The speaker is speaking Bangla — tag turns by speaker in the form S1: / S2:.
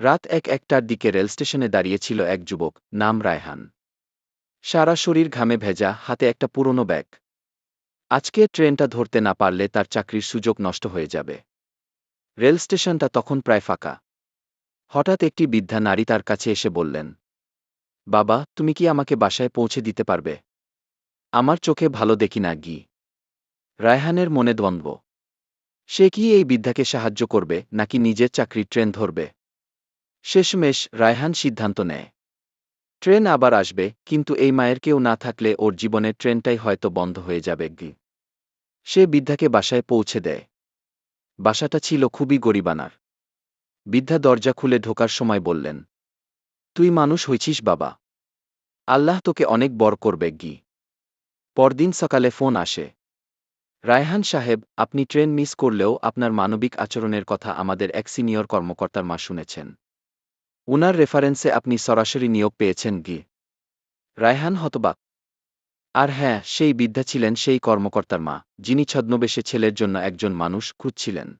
S1: রাত এক একটার দিকে রেলস্টেশনে দাঁড়িয়েছিল এক যুবক, নাম রায়হান। সারা শরীর ঘামে ভেজা, হাতে একটা পুরনো ব্যাগ। আজকে ট্রেনটা ধরতে না পারলে তার চাকরির সুযোগ নষ্ট হয়ে যাবে। রেল স্টেশনটা তখন প্রায় ফাঁকা। হঠাৎ একটি বৃদ্ধা নারী তার কাছে এসে বললেন, বাবা, তুমি কি আমাকে বাসায় পৌঁছে দিতে পারবে? আমার চোখে ভালো দেখি না, গি। রায়হানের মনে দ্বন্দ্ব। সে কি এই বৃদ্ধাকে সাহায্য করবে, নাকি নিজের চাকরির ট্রেন ধরবে? শেষমেশ রায়হান সিদ্ধান্ত নেয়। ট্রেন আবার আসবে, কিন্তু এই মায়ের কেউ না থাকলে ওর জীবনের ট্রেনটাই হয়তো বন্ধ হয়ে যাবে গি। সে বৃদ্ধাকে বাসায় পৌঁছে দেয়। বাসাটা ছিল খুবই গরিবানার। বৃদ্ধা দরজা খুলে ঢোকার সময় বললেন, তুই মানুষ হইছিস বাবা। আল্লাহ তোকে অনেক বর করবে গি। পরদিন সকালে ফোন আসে। রায়হান সাহেব, আপনি ট্রেন মিস করলেও আপনার মানবিক আচরণের কথা আমাদের এক সিনিয়র কর্মকর্তার মা শুনেছেন। উনার রেফারেন্সে আপনি সরাসরি নিয়োগ পেয়েছেন গি। রায়হান হতবাক। আর হ্যাঁ সেই বিদ্যা ছিলেন সেই কর্মকর্তার মা, যিনি ছদ্মবেশে ছেলের জন্য একজন মানুষ খুঁজছিলেন।